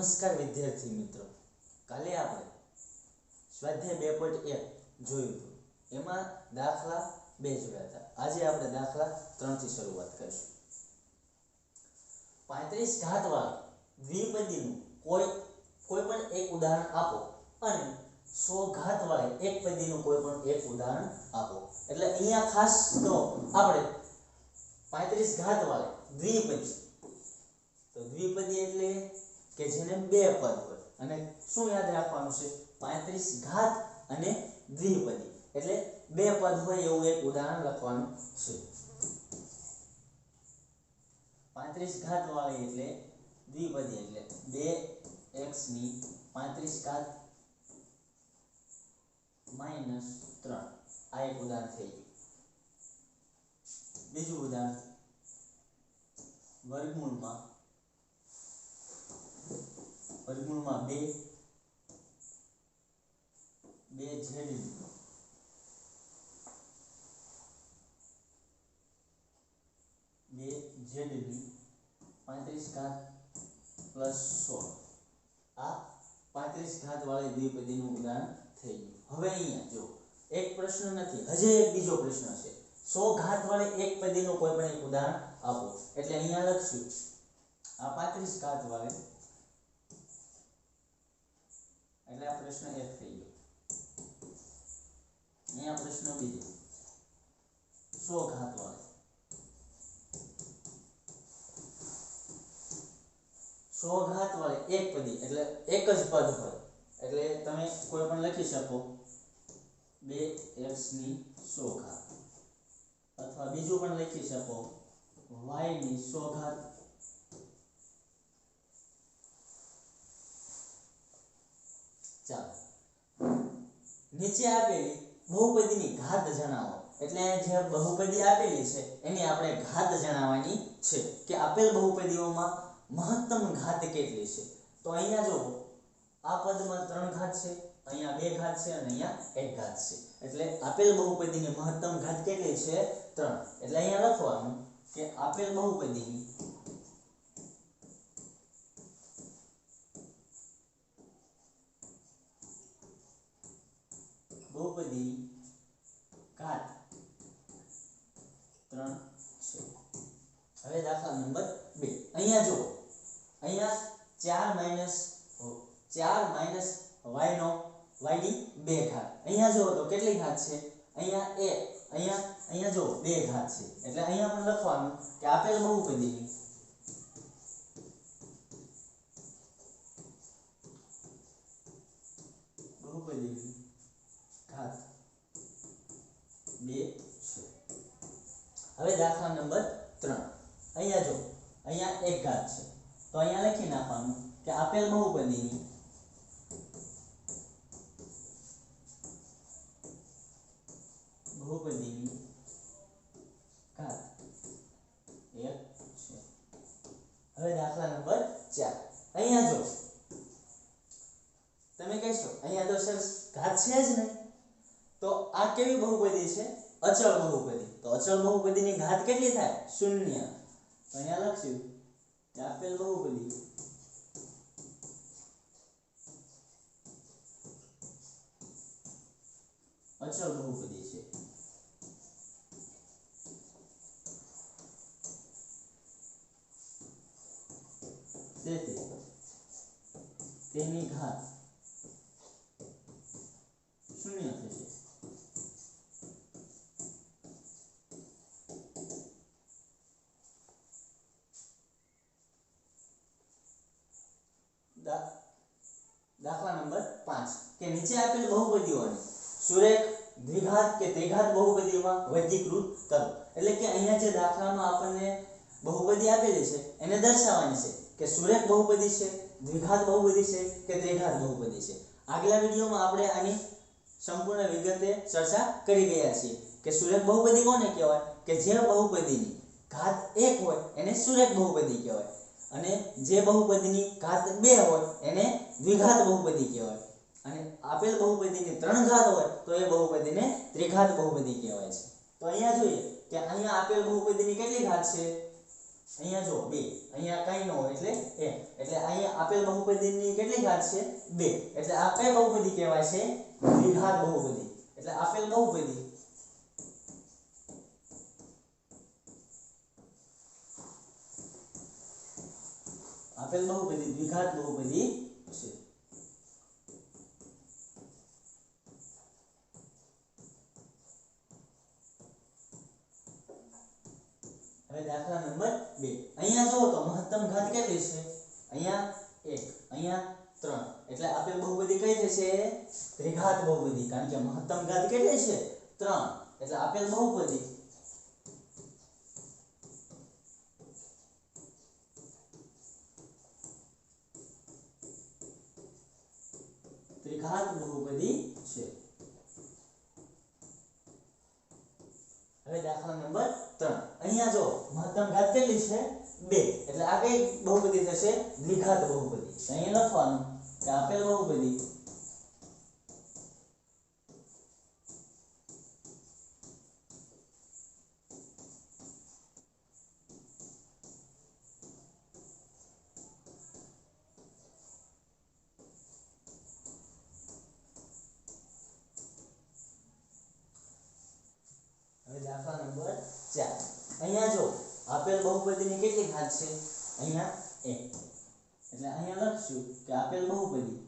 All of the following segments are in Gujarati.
નમસ્કાર વિદ્યાર્થી મિત્રો. કાલે આપણે સ્વાધ્યાય બે પોઈન્ટ એક જોયું હતું. એમાં દાખલા બે જોયા હતા. આજે આપણે દાખલા ત્રણથી શરૂઆત કરીશું. પાંત્રીસ ઘાતવાળા દ્વિપદીનું કોઈ કોઈ પણ એક ઉદાહરણ આપો અને સો ઘાતવાળી એક પદીનું કોઈ પણ એક ઉદાહરણ આપો. એટલે અહીંયા ખાસ તો આપણે પાંત્રીસ ઘાતવાળી દ્વિપદી. તો દ્વિપદી એટલે કે જેને બે પદ હોય. અને શું યાદ રાખવાનું છે? પાંત્રીસ ઘાત અને દ્વિપદી. એટલે બે પદ હોય એવું એક ઉદાહરણ લખવાનું છે. પાંત્રીસ ઘાત વાળી એટલે દ્વિપદી. એટલે બે એક્સની પાંત્રીસ ઘાત માઇનસ ત્રણ. આ એક ઉદાહરણ થઈ ગયું. બીજું ઉદાહરણ. વર્ગમૂળમાં વર્ગમૂળમાં બે બે ઝેડ બે ઝેડની પાંત્રીસ ઘાત પ્લસ સોળ. આ પાંત્રીસ ઘાત વાળી દ્વિપદીનું ઉદાહરણ થઈ ગયું. હવે અહીંયા જો, એક પ્રશ્ન નથી. હજે એક બીજો પ્રશ્ન છે. સો ઘાત વાળી એક પદીનું કોઈ પણ એક ઉદાહરણ આપો. એટલે અહીંયા લખશું. આ પાંત્રીસ ઘાત વાળી એટલે આ પ્રશ્ન એક થઈ ગયો. અહીંયા પ્રશ્ન બીજો સો ઘાત વાળો. સો ઘાત વાળે એક પદી, એટલે એક જ પદ હોય. એટલે તમે કોઈ પણ લખી શકો. બે એક્સની સો ઘાત. અથવા બીજું પણ લખી શકો. વાયની સો ઘાત ચાલો. નીચે આપેલી બહુપદીની ઘાત જણાવો. એટલે જે બહુપદી આપેલી છે, એની આપણે ઘાત જણાવવાની છે કે આપેલ બહુપદીઓમાં મહત્તમ ઘાત કેટલી છે? તો અહીંયા જો આ પદમાં ત્રણ ઘાત છે, અહીંયા બે ઘાત છે અને અહીંયા એક ઘાત છે. એટલે આપેલ બહુપદીની મહત્તમ ઘાત કેટલી છે? ત્રણ. એટલે અહીંયા લખવાનું કે આપેલ બહુપદીની બહુપદી ઘાત ત્રણ છે હવે દાખલા નંબર બે. અહીંયા જુઓ. અહીંયા ચાર માઇનસ ચાર માઇનસ વાય નો વાયની બે ઘાત. અહીંયા જુઓ તો કેટલી ઘાત છે? અહીંયા એ, અહીંયા અહીંયા જુઓ, બે ઘાત છે. એટલે અહીંયા પણ લખવાનું કે આપેલ બહુપદીની બહુપદીની હવે દાખલા નંબર ત્રણ. અહીંયા જો, અહીંયા એક ઘાત છે. તો અહીંયા લખી નાખવાનું કે આપેલ બહુપદીની બહુપદીની ઘાત એક છે. હવે દાખલા નંબર ચાર. અહીંયા જો, તમે કહેશો, અહીંયા તો સર ઘાત છે જ નહીં. તો આ કેવી બહુપદી છે? અચળ બહુપદી. તો અચળ બહુપદીની ઘાત કેટલી થાય શૂન્ય તો અહીંયા લખશું કે આપેલ બહુપદી અચળ બહુપદી છે તેથી તેની ઘાત નીચે આપેલ બહુપદીઓને સુરેખ, દ્વિઘાત કે ત્રિઘાત બહુપદીઓમાં વર્ગીકૃત કરો. એટલે કે અહીંયા જે દાખલામાં આપણને બહુપદી આપેલી છે, એને દર્શાવવાની છે કે સુરેખ બહુપદી છે, દ્વિઘાત બહુપદી છે કે ત્રિઘાત બહુપદી છે. આગલા વિડીયોમાં આપણે આની સંપૂર્ણ વિગતે ચર્ચા કરી ગયા છીએ કે સુરેખ બહુપદી કોને કહેવાય? કે જે બહુપદીની ઘાત એક હોય, એને સુરેખ બહુપદી કહેવાય. અને જે બહુપદીની ઘાત બે હોય, એને દ્વિઘાત બહુપદી કહેવાય. અને આપેલ બહુપદીની ત્રણ ઘાત હોય, તો એ બહુપદીને ત્રિઘાત બહુપદી કહેવાય છે. તો અહીંયા જોઈએ કે અહીંયા આપેલ બહુપદીની કેટલી ઘાત છે? અહીંયા જો, બે. અહીંયા કઈ ન હોય એટલે એ એટલે અહીંયા આપેલ બહુપદીની કેટલી ઘાત છે? બે. એટલે આ કઈ બહુપદી કહેવાય છે દ્વિઘાત બહુપદી. એટલે આપેલ બહુપદી આપેલ બહુપદી, દ્વિઘાત બહુપદી હવે દાખલા નંબર બે. અહીંયા જો તો મહત્તમ ઘાત કેટલી છે? અહીંયા એક, અહીંયા ત્રણ. એટલે આપેલ બહુપદી કઈ થશે ત્રિઘાત બહુપદી. કારણ કે મહત્તમ ઘાત કેટલી છે? ત્રણ. એટલે આપેલ બહુપદી. હવે દાખલા નંબર 3 અહીંયા જો મહત્તમ ઘાત કેટલી છે? 2 એટલે આ કઈ બહુપદી થશે? દ્વિઘાત બહુપદી. અહીંયા લખવાનું કે આપેલ બહુપદી 4 અહીંયા જો, આપેલ બહુપદીની કેટલી ઘાત છે? અહીંયા એક. એટલે અહીંયા લખશું કે આપેલ બહુપદી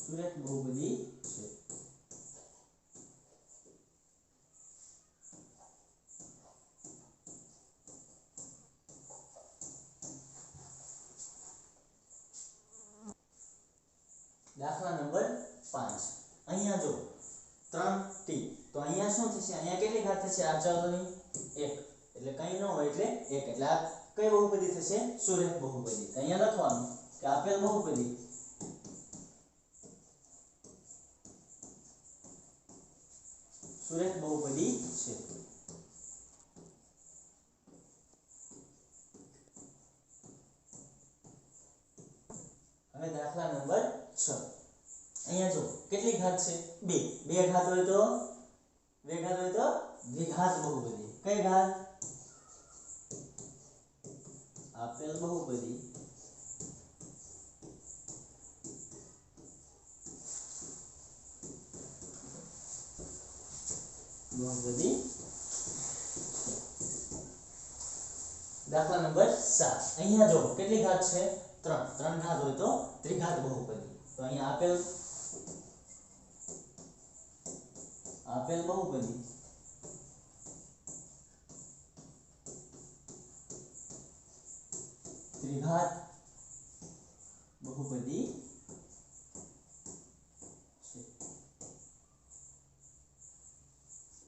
સુરેખ બહુપદી છે. અહીંયા શું થશે? અહીંયા કેટલી ઘાત થશે? આ ચલની 1 એટલે કંઈ ન હોય એટલે 1 એટલે આ કઈ બહુપદી થશે? સુરેખ બહુપદી. અહીંયા લખવાનું કે આપેલ બહુપદી. સુરેખ બહુપદી છે. હવે દાખલા નંબર 6 અહીંયા જો, કેટલી ઘાત છે? બે. બે ઘાત હોય તો બે ઘાત હોય તો દ્વિઘાત બહુપદી કઈ ઘાત? આપેલ બહુપદી બહુપદી દાખલા નંબર 7 અહીંયા જો કેટલી ઘાત છે? 3 ત્રણ ઘાત હોય તો ત્રિઘાત બહુપદી તો અહીંયા આપેલ આપેલ બહુપદી ત્રિઘાત બહુપદી